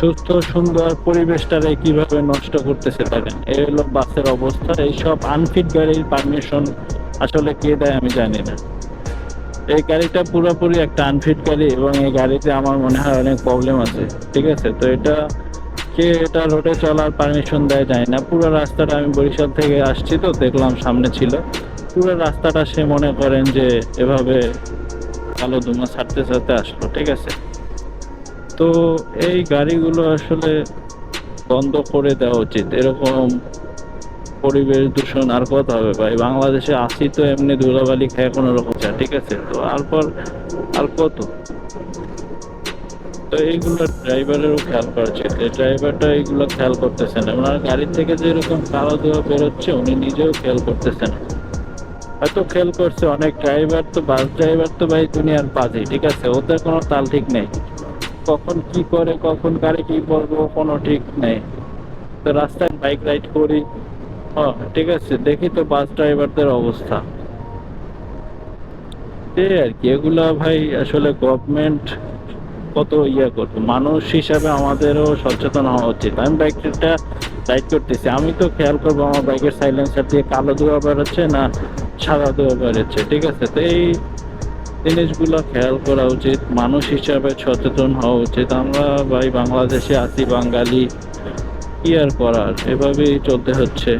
সুস্থ, সুন্দর পরিবেশটারে কীভাবে নষ্ট করতেছে দেখেন। এই হলো বাসের অবস্থা। এইসব আনফিট গাড়ির পারমিশন আসলে কে দেয় আমি জানি না। এই গাড়িটা পুরোপুরি একটা আনফিট গাড়ি এবং এই গাড়িতে আমার মনে হয় অনেক প্রবলেম আছে, ঠিক আছে? তো এটা কে এটা রোডে চলার পারমিশন দেয় যায় না। পুরো রাস্তাটা আমি বরিশাল থেকে আসছি তো, দেখলাম সামনে ছিল। পুরো রাস্তাটা সে মনে করেন যে এভাবে কালো ধুমা ছাড়তে ছাড়তে আসলো, ঠিক আছে? তো এই গাড়িগুলো আসলে বন্ধ করে দেওয়া উচিত। এরকম পরিবেশ দূষণ আর কত হবে ভাই। বাংলাদেশে আসি তো এমনি ধুলাবালি খায় কোনো রকম চা ঠিক আছে? তো আর পর, আর কত? তো এইগুলো ড্রাইভারেরও খেয়াল করা উচিত। ড্রাইভারটা এইগুলো খেয়াল করতেছে না। ওনার গাড়ি থেকে যেরকম কালো ধোয়া বেরোচ্ছে, উনি নিজেও খেয়াল করতেছে না। হয়তো খেয়াল করছে, অনেক ড্রাইভার তো, বাস ড্রাইভার তো ভাই দুনিয়ার বাজে, ঠিক আছে? ওদের কোনো তাল ঠিক নেই। কখন কি করে, কখন গাড়ি কি করব কোনো ঠিক নেই। তো রাস্তায় বাইক রাইড করি। হ্যাঁ ঠিক আছে, দেখি তো বাস ড্রাইভারদের অবস্থা। আর কি, এগুলা ভাই আসলে গভর্নমেন্ট কত ইয়ে করবে? মানুষ হিসাবে আমাদেরও সচেতন হওয়া উচিত। আমি বাইকটা রাইড করতেছি। আমি তো খেয়াল করব আমার বাইকের সাইলেন্সার দিয়ে কালো ধোয়া বেরোচ্ছে না সাদা ধোয়া বেরোচ্ছে। ঠিক আছে, তো এই জিনিসগুলো খেয়াল করা উচিত, মানুষ হিসাবে সচেতন হওয়া উচিত। আমরা ভাই বাংলাদেশে আছি, বাঙালি, কি আর করার? এভাবেই চলতে হচ্ছে।